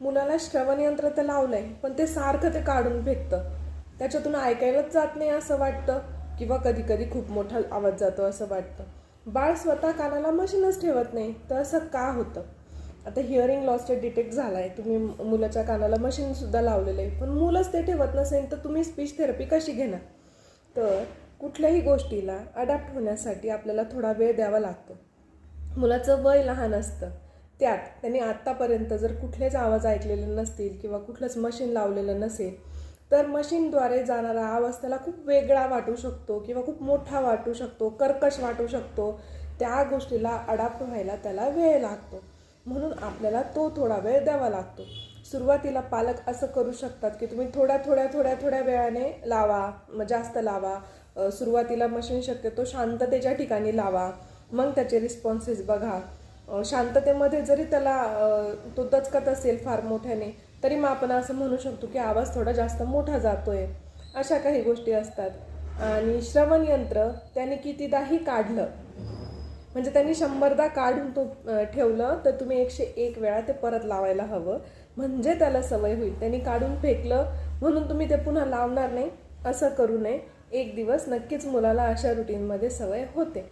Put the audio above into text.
मुलाला श्रवणयंत्र तर लावलंय पण ते सारखं ते काढून फेकतं. त्याच्यातून ऐकायलाच जात नाही असं वाटतं किंवा कधी कधी खूप मोठा आवाज जातो असं वाटतं. बाळ स्वतः कानाला मशीनच ठेवत नाही तर असं का होतं? आता हिअरिंग लॉस डिटेक्ट झाला आहे तुम्ही मुलाच्या कानाला मशीनसुद्धा लावलेलं आहे पण मुलंच ते ठेवत नसेल तर तुम्ही स्पीच थेरपी कशी घेणार? तर कुठल्याही गोष्टीला अडॅप्ट होण्यासाठी आपल्याला थोडा वेळ द्यावा लागतो. मुलाचं वय लहान असतं. त्यात त्यांनी आत्तापर्यंत जर कुठलेच आवाज ऐकलेले नसतील किंवा कुठलंच मशीन लावलेलं नसेल तर मशीनद्वारे जाणारा आवाज त्याला खूप वेगळा वाटू शकतो किंवा खूप मोठा वाटू शकतो कर्कश वाटू शकतो. त्या गोष्टीला अडाप्ट व्हायला त्याला वेळ लागतो. म्हणून आपल्याला तो थोडा वेळ द्यावा लागतो. सुरुवातीला पालक असं करू शकतात की तुम्ही थोड्या थोड्या थोड्या थोड्या वेळाने लावा मग जास्त लावा. सुरुवातीला मशीन शक्यतो शांततेच्या ठिकाणी लावा. मग त्याचे रिस्पॉन्सेस बघा. शांततेमध्ये जरी त्याला तो दचकत असेल फार मोठ्याने तरी मग आपण असं म्हणू शकतो की आवाज थोडा जास्त मोठा जातोय. अशा काही गोष्टी असतात. आणि श्रवण यंत्र त्याने कितीदाही काढलं म्हणजे त्यांनी शंभरदा काढून तो ठेवलं तर तुम्ही एकशे एक वेळा ते परत लावायला हवं. म्हणजे त्याला सवय होईल. त्यांनी काढून फेकलं म्हणून तुम्ही ते पुन्हा लावणार नाही असं करू नये. एक दिवस नक्कीच मुलाला अशा रुटीनमध्ये सवय होते.